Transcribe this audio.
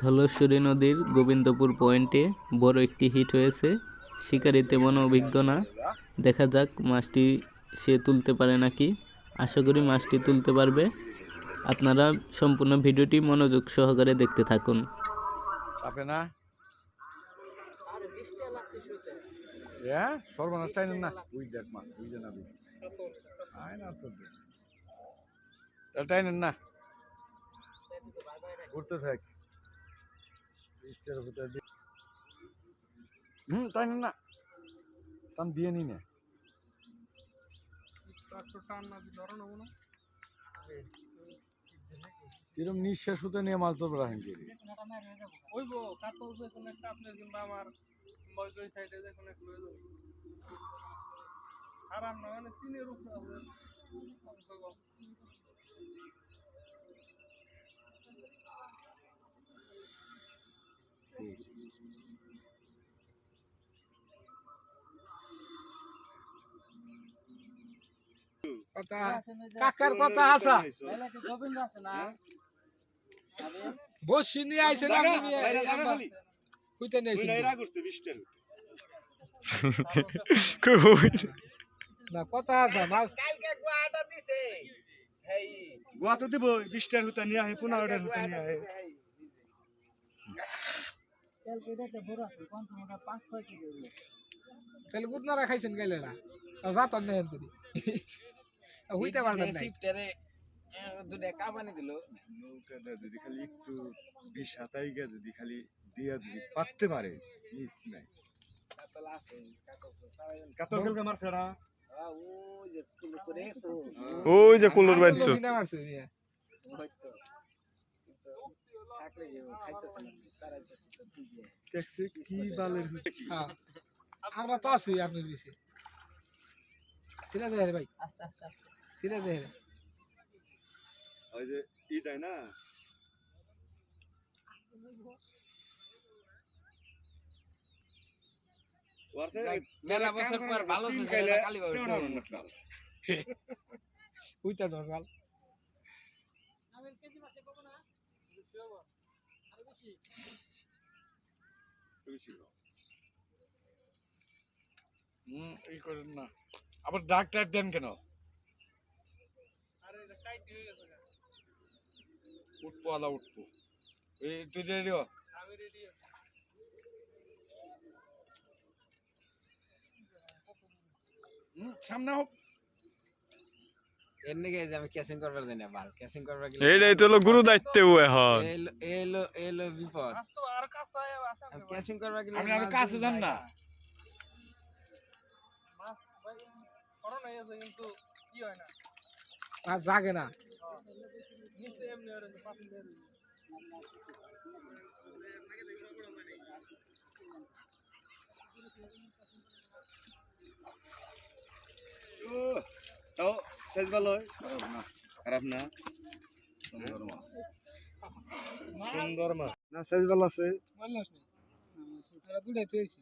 ধলেশ্বরী নদীর গোবিন্দপুর পয়েন্টে বড় একটি হিট হয়েছে। শিকারি তেমন অভিজ্ঞ না। দেখা যাক মাছটি সে তুলতে পারে নাকি। আশা করি মাছটি তুলতে পারবে। আপনারা সম্পূর্ণ ভিডিওটি মনোযোগ সহকারে দেখতে থাকুন। না। ঘুরতে থাক। হুম টাইনেন না? টান দিয়ে নি না। কিরম নিঃশ্বাস হতে নিয়ে মাছ ধরবে রাখেন কি যে কোনো একটা আপনার কিংবা আমার বয়স ওই সাইডে যে কোনো একটা হয়ে যাবে। আর আমরা মানে তিনের উপরে কাকার কথা আসা। বসি নিয়ে আইছে না আপনি নিয়ে কইতে নিয়ে আইছেন। না কথা আছে মাছ। গোয়া তো দিব বিশটার হুতা নিয়ে আহে পনেরোটার হুতা নিয়ে আহে তাহলে বুধনারা খাইছেন গেলে না তাও যাতাম না এনতরি হইতে পারবেন না নৌকাটা যদি খালি একটু বিষ হাতাইগা যদি খালি দিয়া যদি পাততে পারে মিস নাই। কাতল কালকে মারছে না ওই যে কুলুর কিনা মারছে দেখছে কি বালের হ্যাঁ। আমরা তো আছি আপনার পিছিয়ে সিরা দেয় ভাই। সিরা দেয় ওই যে ইটাই না? মেলা বছর পর ভালো ছিল, হুম এই করেন না। আবার ডাক্তার দেন কেন। উঠবো আলা উঠবো। এই তুই রেডি আমি রেডি হুম, সামনে হোক। এর যে আমি ক্যাসিং করবার জানি না বাল ক্যাসিং করবার গেলে এইটাই তো হলো গুরু দায়িত্ব এখন। এলো এলো এলো বিপদ। আর কাছে আমি করি। করবার গেলে আপনি আরও কাছে যান না। মাছ ভাই করোনা আছে কিন্তু কি হয় না? আর জাগে না। নিচে এমনি পাশে তাও সাইজ ভালো হয়? খারাপ না। খারাপ সুন্দর মাছ। সুন্দর মাছ। না সাইজ ভালো আছে। দুটাই চেয়েছি